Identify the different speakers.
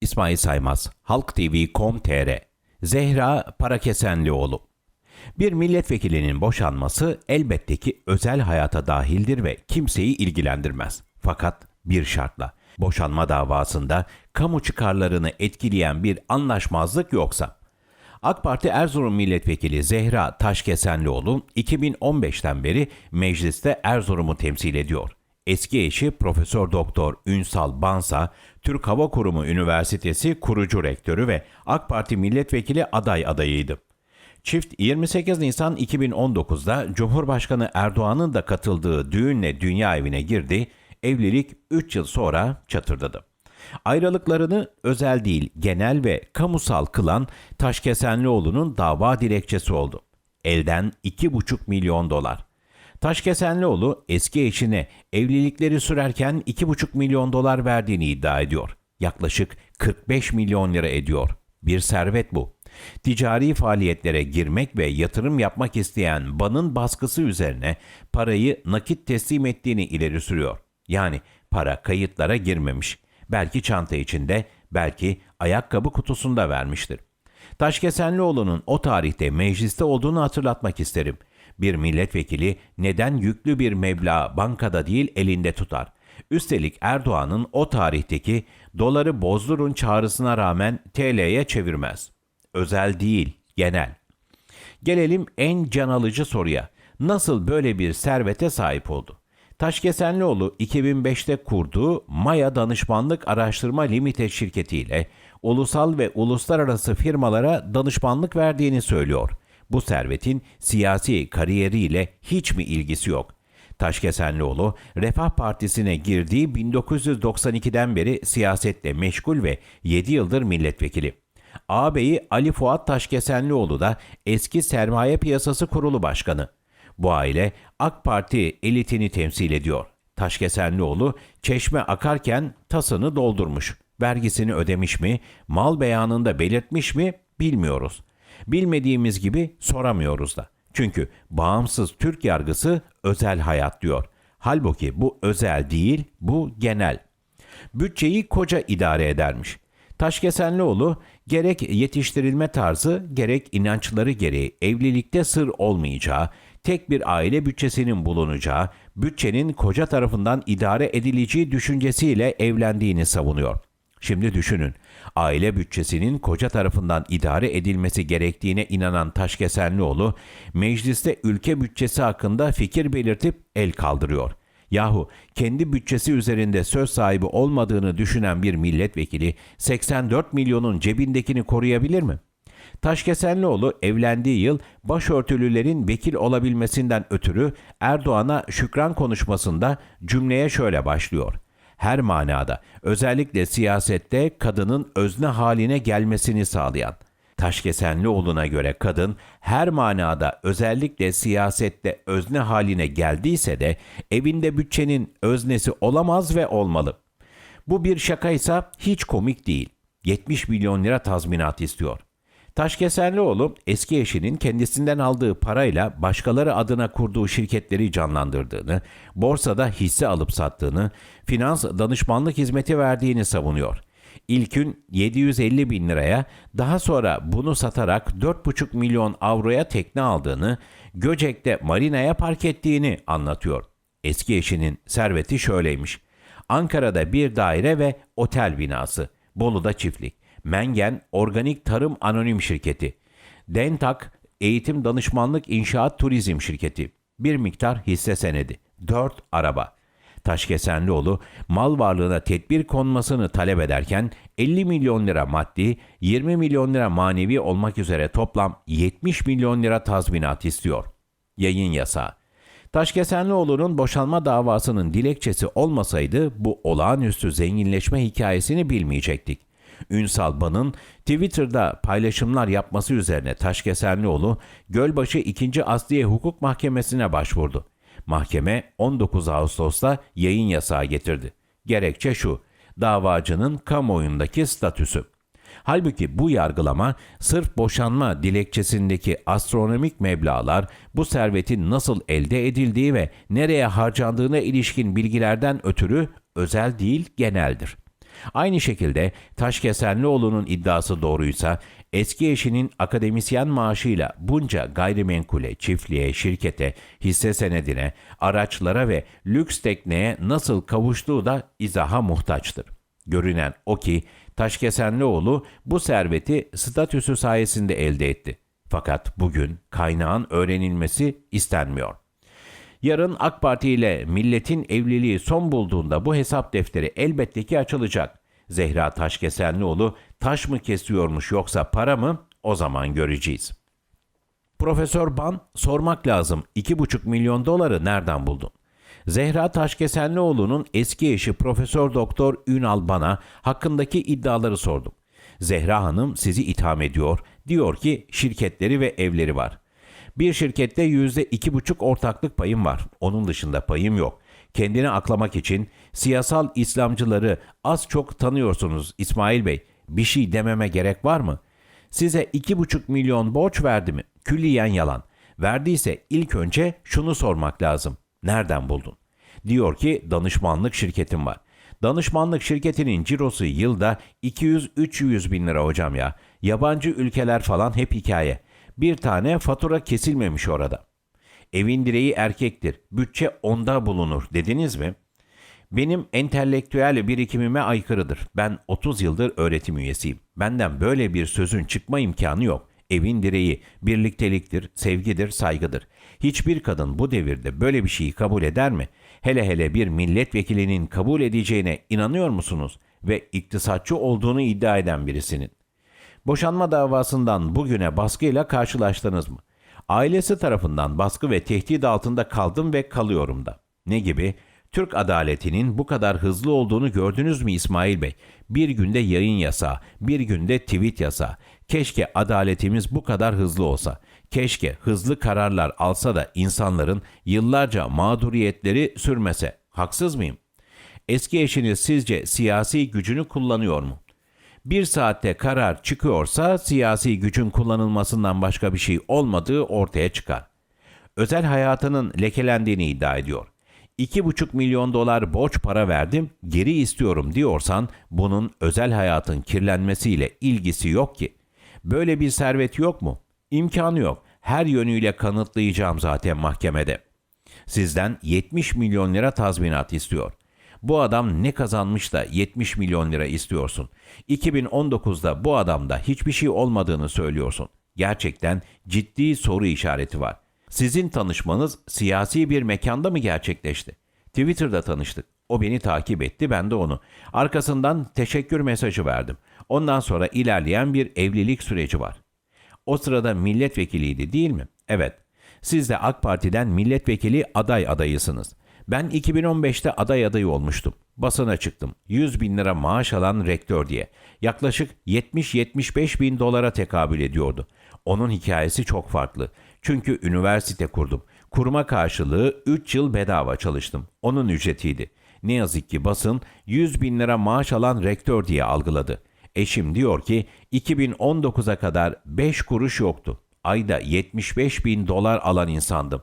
Speaker 1: İsmail Saymaz, Halk TV.com.tr Zehra Parakesenlioğlu Bir milletvekilinin boşanması elbette ki özel hayata dahildir ve kimseyi ilgilendirmez. Fakat bir şartla, boşanma davasında kamu çıkarlarını etkileyen bir anlaşmazlık yoksa. AK Parti Erzurum Milletvekili Zehra Taşkesenlioğlu 2015'ten beri mecliste Erzurum'u temsil ediyor. Eski eşi Profesör Doktor Ünsal Bansa, Türk Hava Kurumu Üniversitesi kurucu rektörü ve AK Parti milletvekili aday adayıydı. Çift 28 Nisan 2019'da Cumhurbaşkanı Erdoğan'ın da katıldığı düğünle dünya evine girdi, evlilik 3 yıl sonra çatırdadı. Ayrılıklarını özel değil, genel ve kamusal kılan Taşkesenlioğlu'nun dava dilekçesi oldu. Elden 2,5 milyon dolar. Taşkesenlioğlu eski eşine evlilikleri sürerken 2,5 milyon dolar verdiğini iddia ediyor. Yaklaşık 45 milyon lira ediyor. Bir servet bu. Ticari faaliyetlere girmek ve yatırım yapmak isteyen banın baskısı üzerine parayı nakit teslim ettiğini ileri sürüyor. Yani para kayıtlara girmemiş. Belki çanta içinde, belki ayakkabı kutusunda vermiştir. Taşkesenlioğlu'nun o tarihte mecliste olduğunu hatırlatmak isterim. Bir milletvekili neden yüklü bir meblağ bankada değil elinde tutar? Üstelik Erdoğan'ın o tarihteki doları bozdurun çağrısına rağmen TL'ye çevirmez. Özel değil, genel. Gelelim en can alıcı soruya. Nasıl böyle bir servete sahip oldu? Taşkesenlioğlu 2005'te kurduğu Maya Danışmanlık Araştırma Limited şirketiyle ulusal ve uluslararası firmalara danışmanlık verdiğini söylüyor. Bu servetin siyasi kariyeriyle hiç mi ilgisi yok? Taşkesenlioğlu, Refah Partisi'ne girdiği 1992'den beri siyasetle meşgul ve 7 yıldır milletvekili. Ağabeyi Ali Fuat Taşkesenlioğlu da eski Sermaye Piyasası Kurulu Başkanı. Bu aile AK Parti elitini temsil ediyor. Taşkesenlioğlu çeşme akarken tasını doldurmuş. Vergisini ödemiş mi, mal beyanında belirtmiş mi bilmiyoruz. Bilmediğimiz gibi soramıyoruz da. Çünkü bağımsız Türk yargısı özel hayat diyor. Halbuki bu özel değil, bu genel. Bütçeyi koca idare edermiş. Taşkesenlioğlu gerek yetiştirilme tarzı gerek inançları gereği evlilikte sır olmayacağı, tek bir aile bütçesinin bulunacağı, bütçenin koca tarafından idare edileceği düşüncesiyle evlendiğini savunuyor. Şimdi düşünün, aile bütçesinin koca tarafından idare edilmesi gerektiğine inanan Taşkesenlioğlu, mecliste ülke bütçesi hakkında fikir belirtip el kaldırıyor. Yahu kendi bütçesi üzerinde söz sahibi olmadığını düşünen bir milletvekili 84 milyonun cebindekini koruyabilir mi? Taşkesenlioğlu evlendiği yıl başörtülülerin vekil olabilmesinden ötürü Erdoğan'a şükran konuşmasında cümleye şöyle başlıyor. Her manada özellikle siyasette kadının özne haline gelmesini sağlayan Taşkesenlioğlu'na göre kadın her manada özellikle siyasette özne haline geldiyse de evinde bütçenin öznesi olamaz ve olmalı. Bu bir şakaysa hiç komik değil. 70 milyon lira tazminat istiyor. Taşkesenlioğlu eski eşinin kendisinden aldığı parayla başkaları adına kurduğu şirketleri canlandırdığını, borsada hisse alıp sattığını, finans danışmanlık hizmeti verdiğini savunuyor. İlkün 750 bin liraya, daha sonra bunu satarak 4,5 milyon avroya tekne aldığını, Göcek'te marinaya park ettiğini anlatıyor. Eski eşinin serveti şöyleymiş. Ankara'da bir daire ve otel binası, Bolu'da çiftlik. Mengen Organik Tarım Anonim Şirketi, Dentak Eğitim Danışmanlık İnşaat Turizm Şirketi, bir miktar hisse senedi, 4 araba. Taşkesenlioğlu mal varlığına tedbir konmasını talep ederken 50 milyon lira maddi, 20 milyon lira manevi olmak üzere toplam 70 milyon lira tazminat istiyor. Yayın yasağı. Taşkesenlioğlu'nun boşanma davasının dilekçesi olmasaydı bu olağanüstü zenginleşme hikayesini bilmeyecektik. Ünsal Ban'ın Twitter'da paylaşımlar yapması üzerine Taşkesenlioğlu Gölbaşı 2. Asliye Hukuk Mahkemesi'ne başvurdu. Mahkeme 19 Ağustos'ta yayın yasağı getirdi. Gerekçe şu, davacının kamuoyundaki statüsü. Halbuki bu yargılama sırf boşanma dilekçesindeki astronomik meblağlar bu servetin nasıl elde edildiği ve nereye harcandığına ilişkin bilgilerden ötürü özel değil geneldir. Aynı şekilde Taşkesenlioğlu'nun iddiası doğruysa eski eşinin akademisyen maaşıyla bunca gayrimenkule, çiftliğe, şirkete, hisse senedine, araçlara ve lüks tekneye nasıl kavuştuğu da izaha muhtaçtır. Görünen o ki Taşkesenlioğlu bu serveti statüsü sayesinde elde etti. Fakat bugün kaynağın öğrenilmesi istenmiyor. Yarın AK Parti ile milletin evliliği son bulduğunda bu hesap defteri elbette ki açılacak. Zehra Taşkesenlioğlu taş mı kesiyormuş yoksa para mı? O zaman göreceğiz. Profesör Ban sormak lazım 2,5 milyon doları nereden buldun? Zehra Taşkesenlioğlu'nun eski eşi Profesör Doktor Ünal Ban'a hakkındaki iddiaları sordum. Zehra Hanım sizi itham ediyor. Diyor ki şirketleri ve evleri var. Bir şirkette yüzde iki buçuk ortaklık payım var. Onun dışında payım yok. Kendini aklamak için siyasal İslamcıları az çok tanıyorsunuz İsmail Bey. Bir şey dememe gerek var mı? Size iki buçuk milyon borç verdi mi? Külliyen yalan. Verdiyse ilk önce şunu sormak lazım. Nereden buldun? Diyor ki danışmanlık şirketim var. Danışmanlık şirketinin cirosu yılda 200-300 bin lira hocam ya. Yabancı ülkeler falan hep hikaye. Bir tane fatura kesilmemiş orada. Evin direği erkektir. Bütçe onda bulunur dediniz mi? Benim entelektüel birikimime aykırıdır. Ben 30 yıldır öğretim üyesiyim. Benden böyle bir sözün çıkma imkanı yok. Evin direği birlikteliktir, sevgidir, saygıdır. Hiçbir kadın bu devirde böyle bir şeyi kabul eder mi? Hele hele bir milletvekilinin kabul edeceğine inanıyor musunuz? Ve iktisatçı olduğunu iddia eden birisinin. Boşanma davasından bugüne baskıyla karşılaştınız mı? Ailesi tarafından baskı ve tehdit altında kaldım ve kalıyorum da. Ne gibi? Türk adaletinin bu kadar hızlı olduğunu gördünüz mü İsmail Bey? Bir günde yayın yasağı, bir günde tweet yasağı. Keşke adaletimiz bu kadar hızlı olsa. Keşke hızlı kararlar alsa da insanların yıllarca mağduriyetleri sürmese. Haksız mıyım? Eski eşiniz sizce siyasi gücünü kullanıyor mu? Bir saatte karar çıkıyorsa siyasi gücün kullanılmasından başka bir şey olmadığı ortaya çıkar. Özel hayatının lekelendiğini iddia ediyor. 2,5 milyon dolar borç para verdim, geri istiyorum diyorsan bunun özel hayatın kirlenmesiyle ilgisi yok ki. Böyle bir servet yok mu? İmkanı yok. Her yönüyle kanıtlayacağım zaten mahkemede. Sizden 70 milyon lira tazminat istiyor. Bu adam ne kazanmış da 70 milyon lira istiyorsun? 2019'da bu adamda hiçbir şey olmadığını söylüyorsun. Gerçekten ciddi soru işareti var. Sizin tanışmanız siyasi bir mekanda mı gerçekleşti? Twitter'da tanıştık. O beni takip etti, ben de onu. Arkasından teşekkür mesajı verdim. Ondan sonra ilerleyen bir evlilik süreci var. O sırada milletvekiliydi değil mi? Evet. Siz de AK Parti'den milletvekili aday adayısınız. Ben 2015'te aday adayı olmuştum. Basına çıktım. 100 bin lira maaş alan rektör diye. Yaklaşık 70-75 bin dolara tekabül ediyordu. Onun hikayesi çok farklı. Çünkü üniversite kurdum. Kurma karşılığı 3 yıl bedava çalıştım. Onun ücretiydi. Ne yazık ki basın 100 bin lira maaş alan rektör diye algıladı. Eşim diyor ki 2019'a kadar 5 kuruş yoktu. Ayda 75 bin dolar alan insandım.